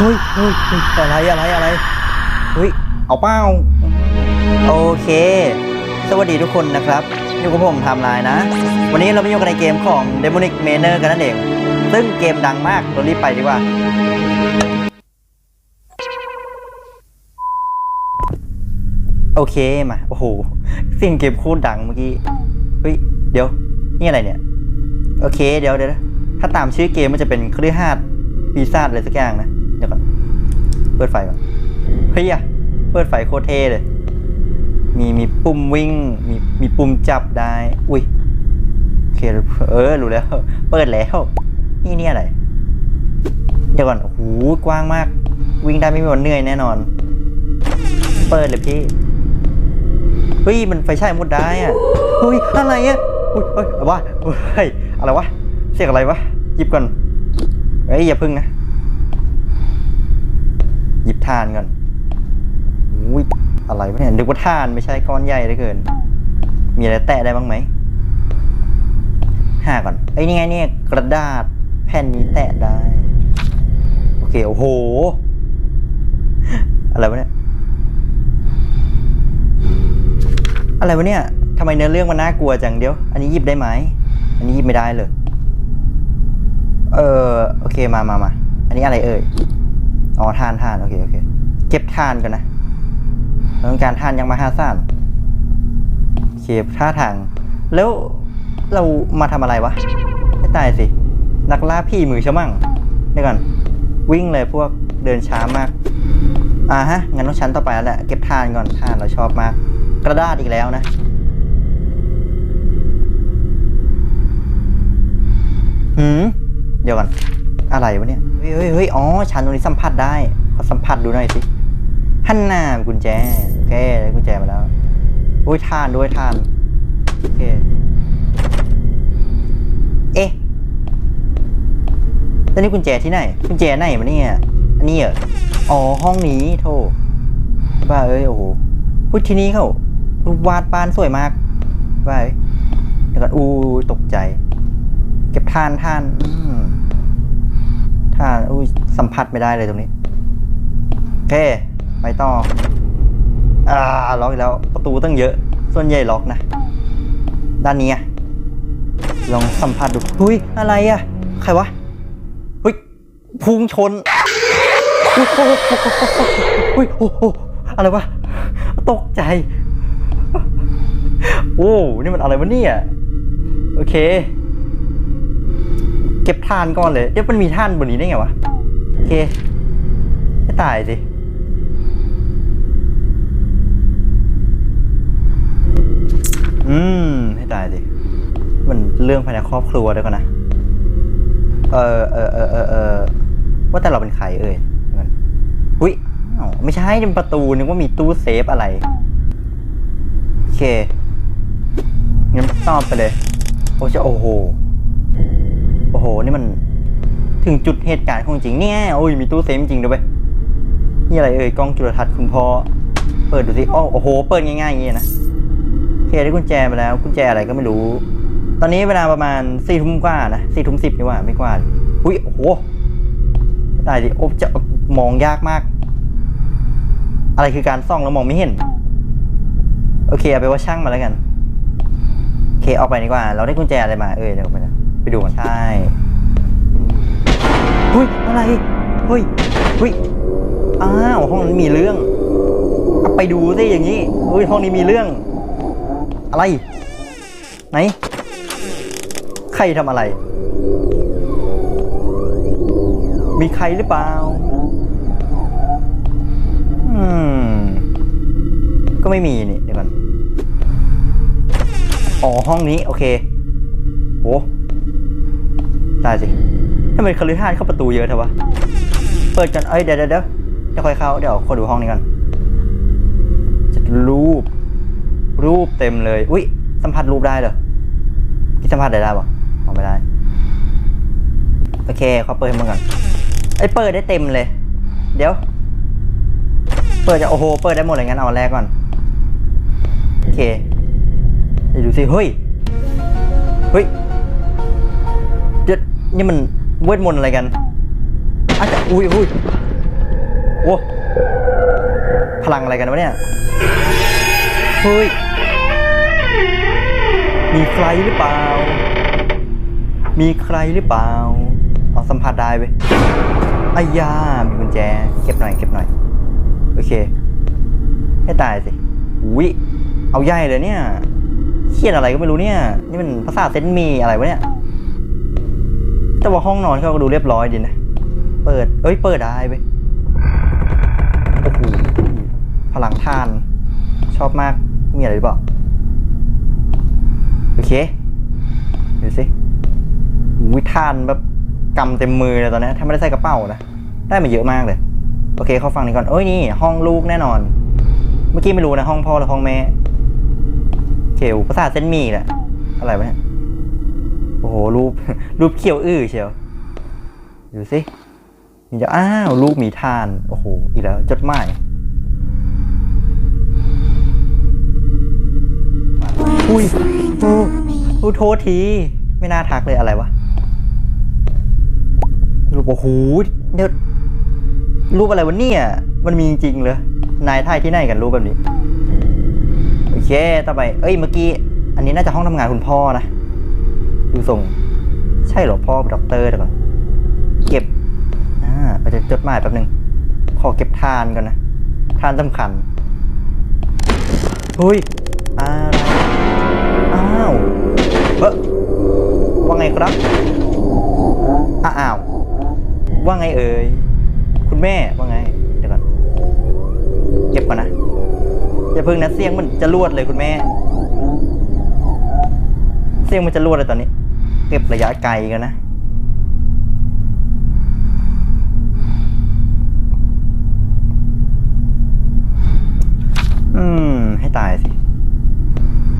เฮ้ยเฮ้ยเฮ้ยอะไรอะไรอะไรเฮ้ยเอาเป้าโอเค สวัสดีทุกคนนะครับอยู่กับผมทำลายนะ วันนี้เรามาอยู่กันในเกมของ Demonic Manor กันนั่นเอง ซึ่งเกมดังมากเรารีบไปดีกว่าโอเคมาโอ้โหสียงเกมโคตรดังเมื่อกี้เฮ้ยเดี๋ยว นี่อะไรเนี่ย โอเค เดี๋ยวเดี๋ยวถ้าตามชื่อเกมมันจะเป็นคลือฮาดปีศาจอะไรสักอย่างนะ เดี๋ยวก่อนเปิดไฟก่อนเฮ้ยอะเปิดไฟโคตรเท่เลย มีมีปุ่มวิ่ง มีมีปุ่มจับได้ อุ้ยโอเคเออรู้แล้ว เปิดแล้ว นี่นี่อะไร เดี๋ยวก่อนโอ้โหกว้างมาก วิ่งได้ไม่มีวันเหนื่อยแน่นอน เปิดเลยพี่เฮ้ยมันไฟฉายหมดได้อะเฮ้ยอะไรอะอุ้ยเฮ้ยอะไรวะเฮ้ยอะไรวะเสียงอะไรวะหยิบก่อนเฮ้ยอย่าพึ่งนะห ยิบทานก่อนอุ้ยอะไรวะเนี่ยนึกว่าทานไม่ใช่ก้อนใหญ่เหลือเกิน มีอะไรแตะได้บ้างไหมหาก่อนเอ้ยนี่ไงเนี่ยกระดาษแผ่นนี้แตะได้ โอเคโอ้โห อะไรวะเนี่ยอะไรวะเนี่ยทำไมเนื้อเรื่องมันน่ากลัวจังเดียว อันนี้หยิบได้ไหม อันนี้หยิบไม่ได้เลย เออโอเคมามามา อันนี้อะไรเอ่ย อ๋อทานทานโอเคโอเค เก็บทานกันนะเราต้องการทานยังมาหาศาลโอเคท่าทาง แล้วเรามาทำอะไรวะ ไม่ตายสิ นักล่าพี่มือชะมั่งเดี๋ยวก่อน วิ่งเลยพวกเดินช้ามากอ่าฮะ งั้นต้องชั้นต่อไปแล้วแหละ เก็บทานก่อนทานเราชอบมาก กระดาษอีกแล้วนะ หืม เดี๋ยวก่อน อะไรวะเนี่ย เฮ้ยเฮ้ยอ๋อชั้นตรงนี้สัมผัสได้ขอสัมผัสดูหน่อยสิฮันนามกุญแจโอเคได้กุญแจมาแล้วอุ้ยทานด้วยทานโอเคเอ๊ะแล้วนี่กุญแจที่ไหน กุญแจไหนมาเนี่ยอันนี้เหรออ๋อห้องนี้โธ่บ้าเอ้ยโอ้โหพูดที่นี้เขารูปวาดบ้านสวยมากบ้าเอ้ยเดี๋ยวก่อนอู้ตกใจ เก็บทานทาน อืม ทาอู้ยสัมผัสไม่ได้เลยตรงนี้ โอเค ไปต่อ อ่า ล็อกอีกแล้ว ประตูตั้งเยอะ ส่วนใหญ่ล็อกนะ ด้านนี้อะลองสัมผัสดูหุ้ย อะไรอะใครวะหุ้ย พุงชนอุ้ยโอ้โหอุ้ยโอ้โหอะไรวะ ตกใจ โอ้ นี่มันอะไรวะเนี่ย โอเค เก็บทานก่อนเลย เดี๋ยวมันมีท่านบนนี้ได้ไงวะ โอเคไม่ตายสิ อืมให้ตายสิมันเรื่องภายในครอบครัวด้วยกันนะ เออเออเออเออเออว่าแต่เราเป็นใครเอ่ยเดี๋ยวก่อนอุ้ยไม่ใช่นี่มันประตูนึกว่ามีตู้เซฟอะไร โอเคงั้นตอบไปเลย โอ้จะโอ้โห อ้โห นี่มันถึงจุดเหตุการณ์ของจริงเนี่ยโอ้ยมีตู้เซฟจริงด้วยนี่อะไรเอ่ยกล้องจุลทรรศน์คุณพ่อเปิดดูสิอ้อโอ้โห เปิดง่ายๆอย่างงี้นะโอเคได้กุญแจมาแล้วกุญแจอะไรก็ไม่รู้ ตอนนี้เวลาประมาณสี่ทุ่มกว่านะสี่ทุ่มสิบนี่ว่าไม่กว่าอุ้ยโอ้โหได้ดิโอ้จะมองยากมาก อะไรคือการส่องแล้วมองไม่เห็น โอเคเอาไปว่าช่างมาแล้วกันโอเคออกไปดีกว่า เราได้กุญแจอะไรมาเอ้ยเดี๋ยวไปนะ ดูกันใช่อุ้ยอะไรเฮ้ยเฮ้ยอ้าวห้องนั้นมีเรื่องเอาไปดูสิอย่างนี้เฮ้ยห้องนี้มีเรื่อง อะไร ไหน ใครทำอะไร มีใครหรือเปล่าอืมก็ไม่มีนี่เดี๋ยวก่อนอ๋อห้องนี้ โอเคโหายสิทำไมคฤหาสน์เข้าประตูเยอะเถอะวะ เปิดกัน เอ้ยเดี๋ยวเดี๋ยวเดี๋ยวค่อยเข้า เดี๋ยวขอดูห้องนี้ก่อนจะรูป รูปเต็มเลย อุ้ยสัมผัสรูปได้เหรอพี่สัมผัสได้ได้ปะเอาไม่ได้ โอเคเขาเปิดให้มึงก่อนไอ้เปิดได้เต็มเลย เดี๋ยว เปิดจะโอ้โห เปิดได้หมดเลยงั้นเอาแรกก่อน โอเคเดี๋ยวดูสิ เฮ้ย เฮ้ย นี่มันเวทมนต์อะไรกันอาจจะอุ้ยอุ้ยโอ้พลังอะไรกันวะเนี่ย เฮ้ย มีใครหรือเปล่า มีใครหรือเปล่า เอาสัมผัสได้เว้ยอายา มีกุญแจ เก็บหน่อย เก็บหน่อย โอเค ให้ตายสิอุ้ยเอาใหญ่เลยเนี่ย เครียดอะไรก็ไม่รู้เนี่ย นี่มันภาษาเซนต์มีอะไรวะเนี่ย แต่ว่าห้องนอนเขาก็ดูเรียบร้อยดีนะ เปิด เอ้ย เปิดได้เว้ยโอ้โหพลังท่าน ชอบมาก มีอะไรหรือเปล่า โอเค เดูสิวิท่านแบบกำเต็มมือเลยตอนนี้ถ้าไม่ได้ใส่กระเป๋านะ ได้มาเยอะมากเลย โอเคเขาฟังนี้ก่อน เอ้ยนี่ ห้องลูกแน่นอน เมื่อกี้ไม่รู้นะ ห้องพ่อหรือห้องแม่ เขียวภาษาเส้นมีแหละ อะไรวะเนี่ย โอ้โหรูปรูปเขียวอื้อเชียวดูสิมีจะอ้าวลูกมีทาน โอ้โห อีกแล้วจดหมายอุ้ยโอ้โอ้โทษที ไม่น่าทักเลยอะไรวะ รูปโอ้โหเดี๋ยวรูปอะไรวะเนี่ย มันมีจริงๆเลย นายถ่ายที่ไหนกันรูปแบบนี้ โอเค ต่อไป เอ้ย เมื่อกี้ อันนี้น่าจะห้องทำงานคุณพ่อนะ ดูทรงใช่เหรอพ่อด็อกเตอร์เดี๋ยวก่อนเก็บอ่าเราจะจดหมายแป๊บนึง ขอเก็บทานก่อนนะทานสำคัญเฮ้ยอะไรอ้าวเฮ้ว่าไงครับอ้าวว่าไงเอ่ยคุณแม่ว่าไงเดี๋ยวก่อนเก็บก่อนนะอย่าเพิ่งนะเสียงมันจะรวดเลยคุณแม่ เสียงมันจะรวดเลยตอนนี้ เก็บระยะไกลกันนะ อืม ให้ตายสิ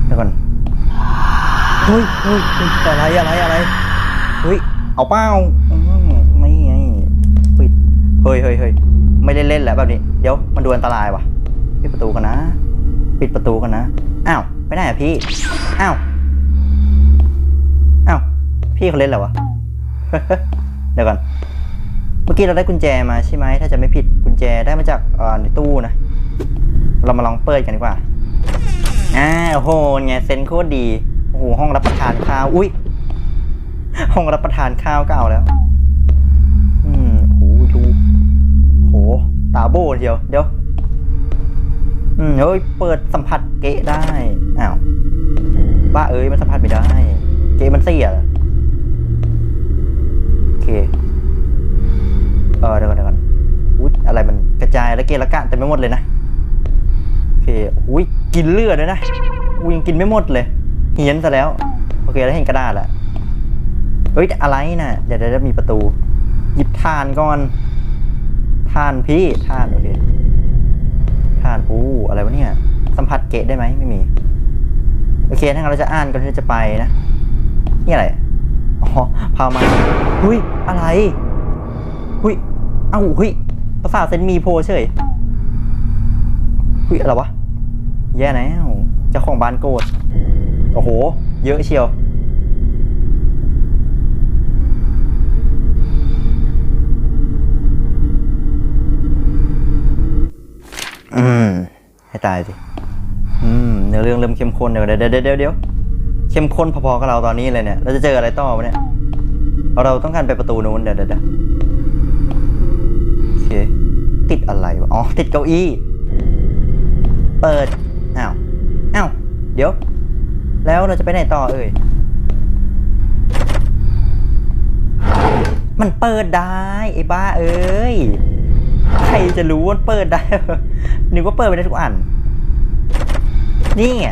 เดี๋ยวก่อนเฮ้ยเฮ้ยเฮ้ยอะไรอะไรอะไรเฮ้ย เอาเป้าไม่ไงปิดเฮ้ยเฮ้ยเฮ้ยไม่ได้เล่นแล้วแบบนี้ เดี๋ยวมันดูอันตรายว่ะ ปิดประตูกันนะ ปิดประตูกันนะ อ้าว ไม่ได้อะพี่ อ้าว พี่เขาเล่นแล้ววะ เดี๋ยวก่อน เมื่อกี้เราได้กุญแจมาใช่ไหม ถ้าจะไม่ผิดกุญแจได้มาจากเอ่อในตู้นะ เรามาลองเปิดกันดีกว่า อ่าโอ้โหไงเซนโคตรดี โอ้โหห้องรับประทานข้าว อุ้ยห้องรับประทานข้าวก็เอาแล้ว อืมโอ้โหดูโห ตาโบเชียว เดี๋ยว อืมเฮ้ย เปิดสัมผัสเกะได้ อ้าวบ้าเอ้ย มันสัมผัสไม่ได้ เกะมันเสีย เอโอเคเออเดี๋ยวก่อนเดี๋ยวก่อนอุ้ยอะไรมันกระจายแล้วเกะละกะเต็มไปหมดเลยนะโอเคอุ้ยกินเลือดเลยนะกูยังกินไม่หมดเลยเฮี้ยนซะแล้ว โอเคแล้วเห็นกระดาษล้วเฮ้ยอะไรนะ่ะเดี๋ยวเดี๋ยวมีประตู หยิบทานก่อนทานพี่ทานโอเคทานอู้อะไรวะเนี่ยสัมผัสเกะได้ไหมไม่มี โอเคถ้างั้นเราจะอ่านก่อนที่จะไปนะ นี่อะไร พามาหุ้ย อะไร หุ้ย เอ้าหุ้ยภาษาเซนมีโพเฉย หุ้ย อะไรวะ แย่แล้วเจ้าของบ้านโกรธโอ้โห เยอะเชียว อืม ให้ตายสิ อืม เนื้อเรื่องเริ่มเข้มข้นเดี๋ยวเดี๋ยวเดี๋ยวเดี๋ยว เข้มข้นพอๆกับเราตอนนี้เลยเนี่ย เราจะเจออะไรต่อวะเนี่ย เราต้องการไปประตูนู้นเดี๋ยวเดี๋ยวเดี๋ยวโอเค ติดอะไรวะ อ๋อ ติดเก้าอี้ เปิด อ้าว อ้าว เดี๋ยว แล้วเราจะไปไหนต่อเอ่ย มันเปิดได้ไอ้บ้าเอ้ย ใครจะรู้ว่าเปิดได้ นึกว่าเปิดไปได้ทุกอัน นี่ไง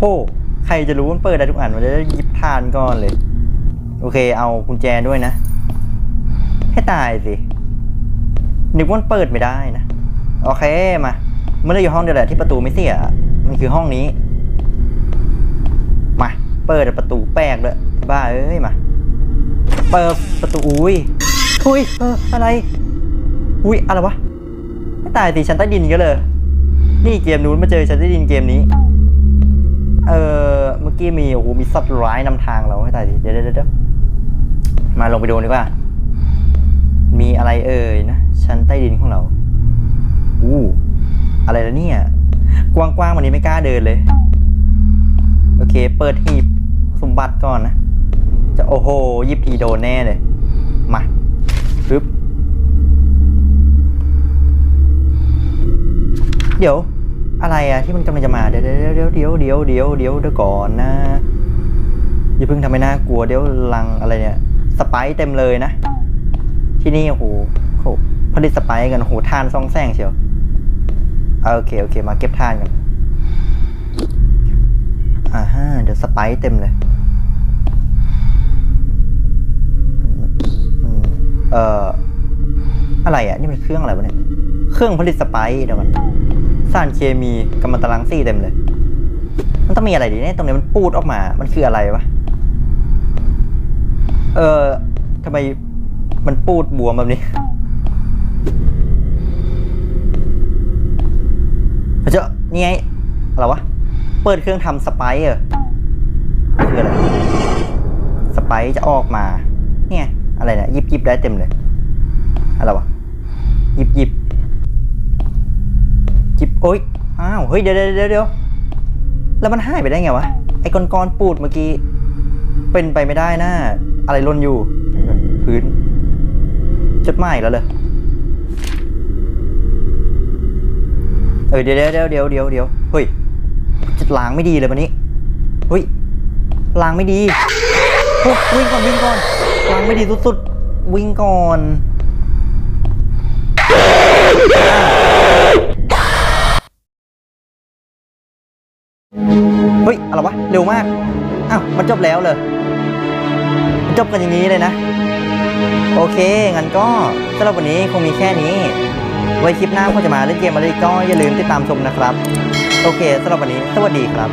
โอ้โห ใครจะรู้มันเปิดได้ทุกอันมันจะได้ยิบทานก่อนเลย โอเค เอากุญแจด้วยนะ ให้ตายสิ นึกว่ามันเปิดไม่ได้นะ โอเคมา มันเลยอยู่ห้องเดียวแหละที่ประตูไม่เสีย มันคือห้องนี้ มา เปิดประตูแปลกเลยบ้าเอ้ยมา เปิดประตูอุ้ยอุ้ยเอออะไร อุ้ยอะไรวะไม่ตายสิชั้นใต้ดินก็เลย นี่เกมนู้นมาเจอชั้นใต้ดินเกมนี้ เออเมื่อกี้มีโอ้โหมีสัตว์ร้ายนำทางเราให้ตายสิเดี๋ยวเดี๋ยวเดี๋ยวมาลงไปดูดีกว่า มีอะไรเอ่ยนะชั้นใต้ดินของเราอู้อะไรล้วเนี่ย กว้างๆวันนี้ไม่กล้าเดินเลย โอเค เปิดหีบสมบัติก่อนนะ จะโอ้โหยิบทีโดนแน่เลย มาปึ๊บเดี๋ยว อะไรอะที่มันกำลังจะมาเดี๋ยวเดี๋ยวเดี๋ยวเดี๋ยวเดี๋ยวเดี๋ยวเดี๋ยวเดี๋ยวก่อนนะอย่าเพิ่งทำให้น่ากลัวเดี๋ยวลังอะไรเนี่ยสไปซ์เต็มเลยนะ ที่นี่โอ้โหผลิตสไปซ์กันโอ้โหทานซองแซงเชียวเอาโอเคโอเค มาเก็บทานกันอ่าฮะเดี๋ยวสไปซ์เต็มเลยเอ่ออะไรอะ นี่มันเครื่องอะไรวะเนี่ย เครื่องผลิตสไปซ์เดี๋ยวก่อน สารเคมีกัมมันตรังสีเต็มเลย มันต้องมีอะไรดีเนี่ยตรงนี้มันปูดออกมา มันคืออะไรวะ เออทำไมมันปูดบวมแบบนี้เจ้านี่ไงอะไรวะ เปิดเครื่องทำสไปเหรอคืออะไร สไปจะออกมา เนี่ย อะไรเนี่ยยิบยิบได้เต็มเลย อะไรวะยิบยิบ โอ๊ยอ้าวเฮ้ยเดี๋ยวเดี๋ยวเดี๋ยวแล้วมันหายไปได้ไงวะไอ้ก้อนก้อนๆปูดเมื่อกี้ เป็นไปไม่ได้นะอะไรล่นอยู่ พื้นจดหมายแล้วเลยเออเดี๋ยวเดี๋ยวเดี๋ยวเดี๋ยวเดี๋ยวเดี๋ยวเฮ้ยจะล้างไม่ดีเลยวันนี้เฮ้ยล้างไม่ดีวิ่งก่อนวิ่งก่อนล้างไม่ดีสุดๆวิ่งก่อน เร็วมาก อ้าว มันจบแล้วเลยมันจบกันอย่างนี้เลยนะ โอเค งั้นก็สำหรับวันนี้คงมีแค่นี้ ไว้คลิปหน้าพอจะมาเล่นเกมอะไรก็อย่าลืมติดตามชมนะครับ โอเคสำหรับวันนี้ สวัสดีครับ